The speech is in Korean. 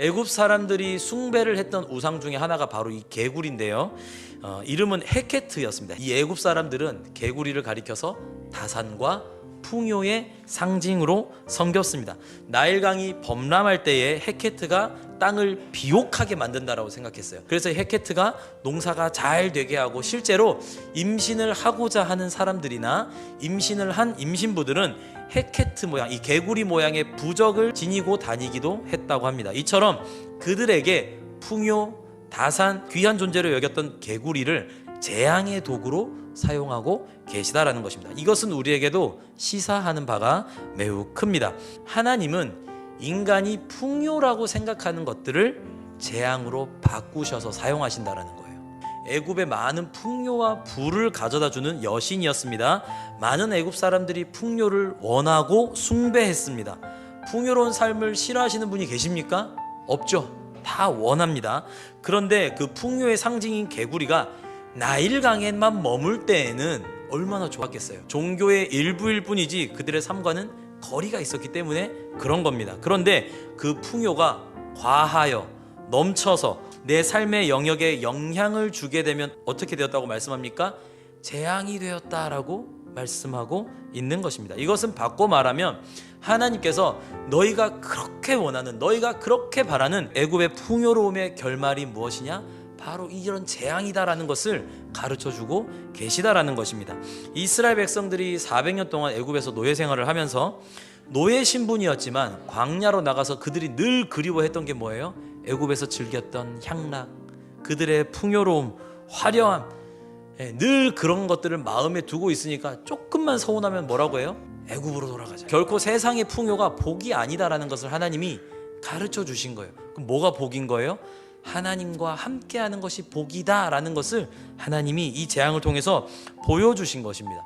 애굽 사람들이 숭배를 했던 우상 중에 하나가 바로 이 개구리인데요. 어, 이름은 헤케트였습니다. 이 애굽 사람들은 개구리를 가리켜서 다산과 풍요의 상징으로 섬겼습니다. 나일강이 범람할 때에 헤케트가 땅을 비옥하게 만든다라고 생각했어요. 그래서 헤케트가 농사가 잘 되게 하고 실제로 임신을 하고자 하는 사람들이나 임신을 한 임신부들은 헤케트 모양, 이 개구리 모양의 부적을 지니고 다니기도 했다고 합니다. 이처럼 그들에게 풍요, 다산, 귀한 존재로 여겼던 개구리를 재앙의 도구로 사용하고 계시다라는 것입니다. 이것은 우리에게도 시사하는 바가 매우 큽니다. 하나님은 인간이 풍요라고 생각하는 것들을 재앙으로 바꾸셔서 사용하신다라는 거예요. 애굽의 많은 풍요와 부를 가져다 주는 여신이었습니다. 많은 애굽 사람들이 풍요를 원하고 숭배했습니다. 풍요로운 삶을 싫어하시는 분이 계십니까? 없죠. 다 원합니다. 그런데 그 풍요의 상징인 개구리가 나일강에만 머물 때에는 얼마나 좋았겠어요. 종교의 일부일 뿐이지 그들의 삶과는 거리가 있었기 때문에 그런 겁니다. 그런데 그 풍요가 과하여 넘쳐서 내 삶의 영역에 영향을 주게 되면 어떻게 되었다고 말씀합니까? 재앙이 되었다라고 말씀하고 있는 것입니다. 이것은 바꿔 말하면 하나님께서 너희가 그렇게 원하는 너희가 그렇게 바라는 애굽의 풍요로움의 결말이 무엇이냐? 바로 이런 재앙이다라는 것을 가르쳐 주고 계시다라는 것입니다. 이스라엘 백성들이 400년 동안 애굽에서 노예 생활을 하면서 노예 신분이었지만 광야로 나가서 그들이 늘 그리워했던 게 뭐예요? 애굽에서 즐겼던 향락, 그들의 풍요로움, 화려함, 예, 늘 그런 것들을 마음에 두고 있으니까 조금만 서운하면 뭐라고 해요? 애굽으로 돌아가자. 결코 세상의 풍요가 복이 아니다라는 것을 하나님이 가르쳐 주신 거예요. 그럼 뭐가 복인 거예요? 하나님과 함께하는 것이 복이다라는 것을 하나님이 이 재앙을 통해서 보여주신 것입니다.